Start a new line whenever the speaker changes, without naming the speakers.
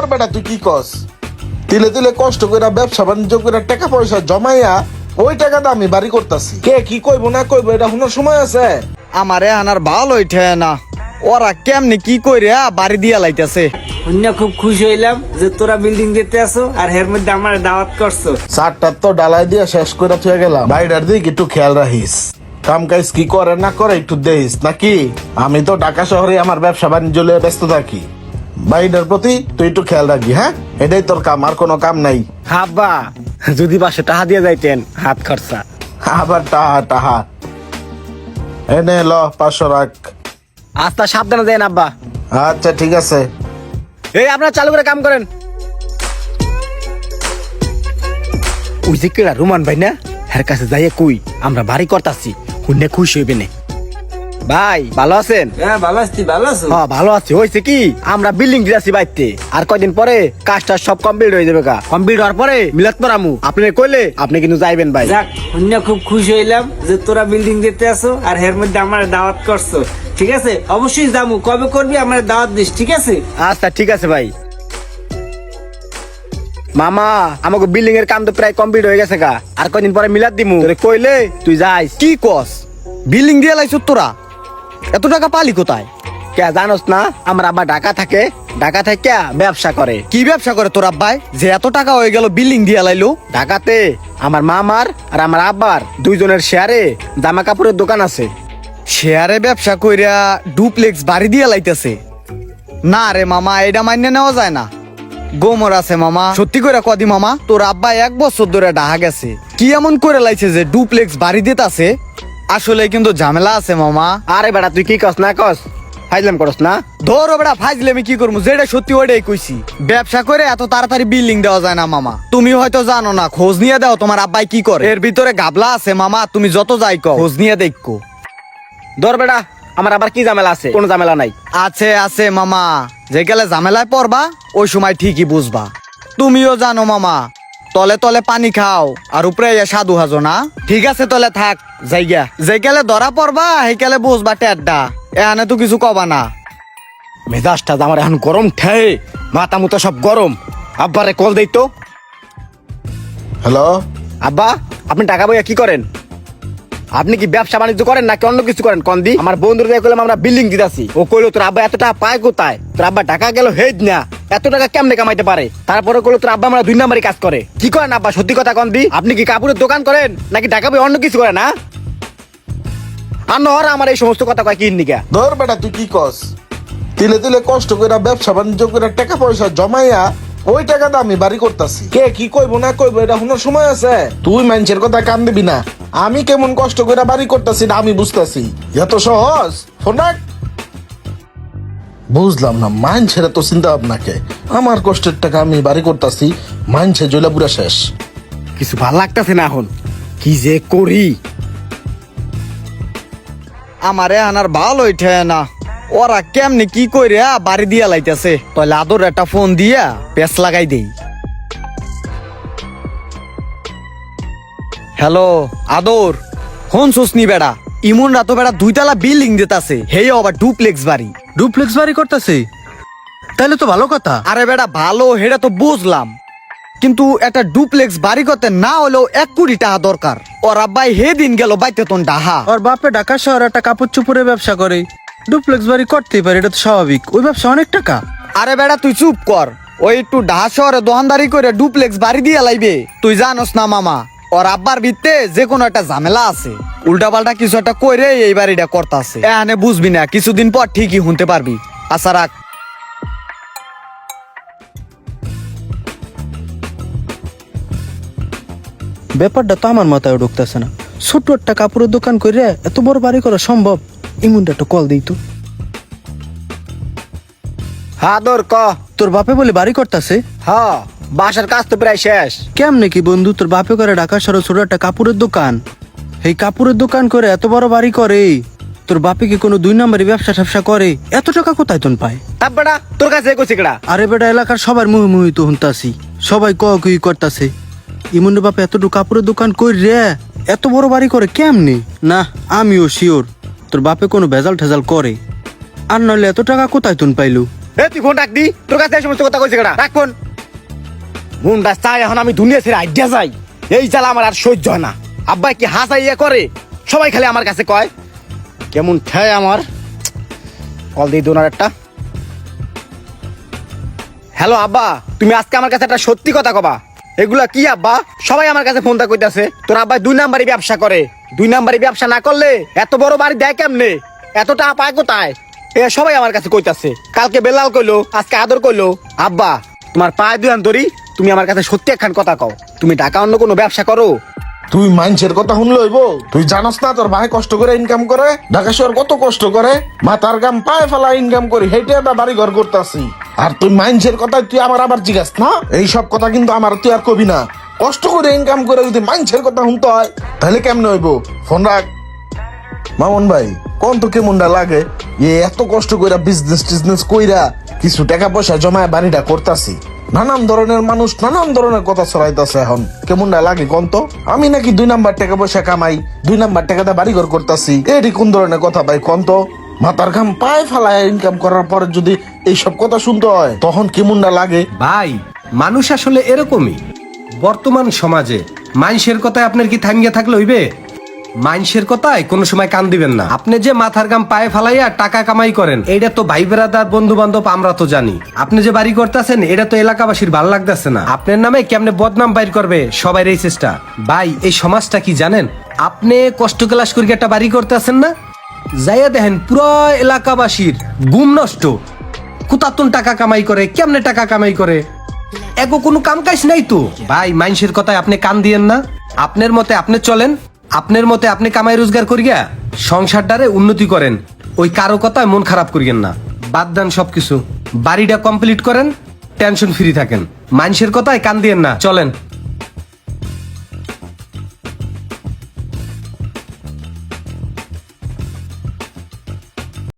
তোর বেটা তুই কি কস? তিলে তিলে কষ্ট করে ব্যবসা বাণিজ্য করে টাকা পয়সা জমাইয়া ওই টাকাটা আমি বাড়ি করতেছি। কে কি কইবো না কইবো এটা শোনার সময় আছে।
আমারে আনার ভালো ওইঠে না। ওরা কেমনি কি কইরা বাড়ি দিয়া লাইতেছে?
অন্য খুব খুশি হইলাম যে তোরা বিল্ডিং দিতে আসো আর এর মধ্যে আমার দাওয়াত করছ।
চারটা তো ডালাই দিয়ে শেষ করে থুয়ে গেলাম। বাইরের দিক একটু খেয়াল রাখিস। কাম কাজ কি করে না করে একটু দেখিস নাকি? আমি তো ঢাকা শহরে আমার ব্যবসা বাণিজ্য লিয়ে ব্যস্ত থাকি। বাইরের প্রতি তুই একটু খেয়াল রাখবি হ্যাঁ? এটাই তোর কাম আর কোনো কাম নাই।
হাব্বা যদি পাশে টাহা দিয়ে যাইতেন হাত খরচা।
আবার টাহা টাহা। এনে ল পাঁচশো রাখ।
আস্তা সাবধানে দেন আব্বা।
আচ্ছা ঠিক আছে।
এই আপনারা চালু করে কাম করেন। ওই যে কেডা রুমান ভাই না? হের কাছে যাইয়ে কই আমরা বাড়ি করতাছি হুন্নে খুশি হইবে না ভাই ভালো আছেন?
হ্যাঁ ভালো আছি ভালো আছো?
হ্যাঁ ভালো আছি। হয়েছে কি? আমরা বিল্ডিং দিয়েছি বাইতে আর কয়দিন পরে কাজটা সব কমপ্লিট হয়ে যাবে কমপ্লিট হওয়ার পরে মিলাত পরামু আপনি কইলে আপনি কিন্তু যাইবেন ভাই।
যাক খুব খুশি হইলাম যে তোরা বিল্ডিং দিতে আসো আর এর মধ্যে আমার দাওয়াত করছ। ঠিক আছে? অবশ্যই যাব। কবে করবি আমার দাওয়াত দিস ঠিক আছে?
আচ্ছা ঠিক আছে ভাই। মামা আমাকে বিল্ডিং এর কাম তো প্রায় কমপ্লিট হয়ে গেছে গা। আর কয়দিন পরে মিলাত দিমু। কইলে তুই যাইস। কি কস? বিল্ডিং দিয়ে লাইছ তোরা? এত টাকা পালি কোথায়? কে জানোস না আমার আব্বা ঢাকা থাকে ঢাকা থেকে ব্যবসা করে। কি ব্যবসা করে তোর আব্বাই? যে এত টাকা হয়ে গেল বিল্ডিং দিয়ে লাইলো। ঢাকাতে আমার মামার আর আমার আব্বার দুইজনের শেয়ারে জামা কাপড়ের দোকান আছে। শেয়ারে ব্যবসা কইরা ডুপ্লেক্স বাড়ি দিয়ে লাইতেছে। না রে মামা এটা মান্য নেওয়া যায় না। গোমর আছে মামা। সত্যি করে কদি মামা তোর আব্বা এক বছর ধরে ডাহা গেছে। কি এমন করে লাইছে যে ডুপ্লেক্স বাড়ি দিতে আছে আসলে কিন্তু ঝামেলা আছে মামা। আরে বেটা তুই কি কস না কস? ফাইজলাম করস না? ধরো বেটা ফাইজলে আমি কি করব? যেটা সত্যি ওটাই কইছি। ব্যবসা করে এত তাড়াতাড়ি বিল্ডিং দেওয়া যায় না মামা। তুমি হয়তো জানো না খোঁজ নিয়ে দাও তোমার আব্বাই কি করে। এর ভিতরে গাবলা আছে মামা তুমি যত যাই কও খোঁজ নিয়ে দেখো। ধর বেটা আমার আবার কি ঝামেলা আছে? কোনো ঝামেলা নাই। আছে আছে মামা। যে গেলে ঝামেলায় পড়বা ওই সময় ঠিকই বুঝবা। তুমিও জানো মামা তলে তলে পানি খাও আর উপরে ইয়া সাধু হাজো না ঠিক আছে তলে থাক যাইগা যে গেলে ধরা পড়বা সেই গেলে বুঝবা টেড্ডা। এখানে তো কিছু কবা না। মেজাজটা আমার এখন গরম ঠেয়ে মাথা মুতা সব গরম। আব্বারে কল দেই তো।
হ্যালো?
আব্বা আপনি টাকা বইয়া কি করেন? আপনি কি ব্যবসা বাণিজ্য করেন নাকি অন্য কিছু করেন? কন্দি আমার বন্ধুর দিয়ে কইলাম আমরা বিল্ডিং দিতাছি। ও কইলো তোর আব্বা এত টাকা পায় কোথায়? তোর আব্বা টাকা গেল হেজ না। এত টাকা কেমনে কামাইতে পারে? তারপরে কইলো, তোর আব্বা আমরা দুই নাম্বারই কাজ করে। কি করেন আব্বা? সত্যি কথা কন্দি আপনি কি কাপড়ের দোকান করেন, নাকি টাকা বই অন্য কিছু করেন না আর নহর আমার এই সমস্ত কথা কয় কি নিকা
ধর বেটা, তুই কি কস? তিলে তিলে কষ্ট করে ব্যবসা বাণিজ্য করে টাকা পয়সা জমাইয়া, ওই টাকাটা আমি বাড়ি করতেছি। কে কি কইবো, না কইবো, এটা শোনার সময় আছে। তুই মানুষের কথা কান দিবি না। আমি কেমন কষ্ট করে বাড়ি করতেছি না আমি বুঝতেছি। এত সহজ? ফোনাক বুঝলাম না মাইনছের তো চিন্তা ভাবনাকে। আমার কষ্টের টাকা আমি বাড়ি করতেছি মাইনছে জৈলা পুরা শেষ।
কিছু ভালো লাগতেছে না এখন? কি যে করি? আমারে আনার ভালো ওইঠে না। ওরা কেমনে কি কইরা বাড়ি দিয়া লাইতেছে। তাহলে আদর একটা ফোন দিয়া পেস লাগাই দেই। হ্যালো, আদর। ফোন সুসনি বেড়া। ইমন রাতো বেড়া দুইতলা বিল্ডিং দিতাছে। হেই আবার ডুপ্লেক্স বাড়ি।
ডুপ্লেক্স বাড়ি করতেছে। তাহলে তো ভালো কথা।
আরে বেটা ভালো হেটা তো বুঝলাম। কিন্তু একটা ডুপ্লেক্স বাড়ি করতে না হলেও এক কোটি টাকা দরকার। ওর আব্বাই হে দিন গেল বাইতে তোন ডাহা।
ওর বাপে ঢাকা শহরে একটা কাপড় চুপুরে ব্যবসা করে। ডুপ্লেক্স বাড়ি করতেই পারে এটা তো স্বাভাবিক। ওই ব্যবসা অনেক টাকা।
আরে বেটা তুই চুপ কর। ওই একটু ডাহা শহরে দোকানদারি করে ডুপ্লেক্স বাড়ি দিয়ে লাইবে। তুই জানোস না মামা। ওর আব্বার ভিত্তে যে কোনো একটা ঝামেলা আছে উল্টা পাল্টা কিছু একটা কইরে এই বাড়িটা করতাছে। এখানে বুঝবি না, কিছুদিন পর ঠিকই শুনতে পারবি। আশা রাখ।
ব্যাপারটা তো আমার মাথায় ঢুকতেছে না। ছোট্ট একটা কাপড়ের দোকান করে এত বড় বাড়ি করা সম্ভব? ইমুনটা একটা কল দিই তো।
হ্যাঁ দর ক।
তোর বাপে বলে বাড়ি করতেছে?
হ্যাঁ বাসার কাজ তো প্রায় শেষ।
কেমনে কি বন্ধু তোর বাপে করে ঢাকা শহরে ছোট একটা কাপড়ের দোকান। এই কাপড়ের দোকান করে এত বড় বাড়ি করে। তোর বাপে কি কোনো দুই নম্বরে ব্যবসা ট্যাবসা করে? এত টাকা কোথায় তোন পায়?
বেটা তোর কাছে কইছে কেডা?
আরে বেটা এলাকার সবার মুহি মুহি তো হুনতাছি। সবাই ক কুই করতাছে? ইমনের বাপে এতটুকু কাপড়ের দোকান কই রে? এত বড় বাড়ি করে কেমনি? না আমিও শিওর তোর বাপে কোনো ভেজাল ঠেজাল করে। আর নইলে এত টাকা কোথায় তুন পাইলু?
তুই ফোন দি। তোর কাছে সমস্ত কথা কইছে কেডা? রাখ ফোন। মুন্ডা চাই এখন আমি দুনিয়া ছেড়ে যাই। এই আমার আর সহ্য হয় না। আব্বাই কি হাসাইয়া করে? সবাই খালি আমার কাছে কয়, কেমন আমার? কল দোনার একটা। হ্যালো আব্বা, তুমি আজকে আমার কাছে একটা সত্যি কথা কবা। এগুলা কি আব্বা? সবাই আমার কাছে ফোনটা কইতাছে। তোর আব্বাই দুই নাম্বারই ব্যবসা করে। দুই নাম্বারই ব্যবসা না করলে এত বড় বাড়ি দেয় কেমনে? এতটা পায় কোথায়? এ, সবাই আমার কাছে কইতাছে, কালকে বেলাল কইলো, আজকে আদর কইলো। আব্বা, তোমার পায়ে দুই ধরি, তুমি আমার কাছে সত্যি একখান কথা কও। তুমি ঢাকা অন্য কোনো ব্যবসা করো?
তুই মানুষের কথা শুনলে হইব। তুই জানোস না তোর ভাই কষ্ট করে ইনকাম করে? ঢাকা শহর কত কষ্ট করে? মাথার গাম পায়ে ফেলা ইনকাম করি, হেঁটে একটা বাড়ি ঘর করতেছি আর তুই মানুষের কথা তুই আমার আবার জিজ্ঞাস, না? এই সব কথা কিন্তু আমার তুই আর কবি না। কষ্ট করে ইনকাম করে যদি মানুষের কথা শুনতে হয়, তাহলে কেমনে হইব? ফোন রাখ। মামুন ভাই কোন তো কেমনটা লাগে? এ এত কষ্ট কইরা বিজনেস টিজনেস কইরা কিছু টাকা পয়সা জমায় বাড়িটা করতাছি। নানান ধরনের মানুষ নানান ধরনের কথা ছড়াইতেছে এখন। কেমন না লাগে কোন তো আমি নাকি দুই নাম্বার টাকা পয়সা কামাই, দুই নাম্বার টাকাটা বাড়ি ঘর করতাছি। এটি কোন ধরনের কথা ভাই কন্ত? মাথার ঘাম পায়ে ফেলায় ইনকাম করার পরে যদি এইসব কথা শুনতে হয়, তখন কেমন না লাগে?
ভাই, মানুষ আসলে এরকমই। বর্তমান সমাজে মাইনসের কথায় আপনার কি থামিয়ে থাকলে হইবে? মাইনসের কথায় কোনো সময় কান দিবেন না। আপনি যে মাথার গাম পায়ে ফালাইয়া টাকা কামাই করেন, এইটা তো ভাই বেড়াদার বন্ধু বান্ধব আমরা তো জানি। আপনি যে বাড়ি করতেছেন, এটা তো এলাকাবাসীর ভালো লাগতেছে না। আপনার নামে কেমনে বদনাম বাইর করবে, সবাই এই চেষ্টা। ভাই, এই সমাজটা কি জানেন? আপনি কষ্ট ক্লাস করি একটা বাড়ি করতেছেন না? যাইয়া দেখেন, পুরো এলাকাবাসীর গুম নষ্ট। কুতাতুন টাকা কামাই করে, কেমনে টাকা কামাই করে? এগো কোনো কাম কাজ নাই তো? ভাই, মানুষের কথায় আপনি কান দিয়েন না। আপনার মতে আপনি চলেন। আপনার মতে আপনি কামাই রোজগার করিয়া সংসারটারে উন্নতি করেন। ওই কারও কথায় মন খারাপ করিয়েন না। বাদ দেন সবকিছু। বাড়িটা কমপ্লিট করেন টেনশন ফ্রি থাকেন। মানুষের কথায় কান দিয়েন না। চলেন।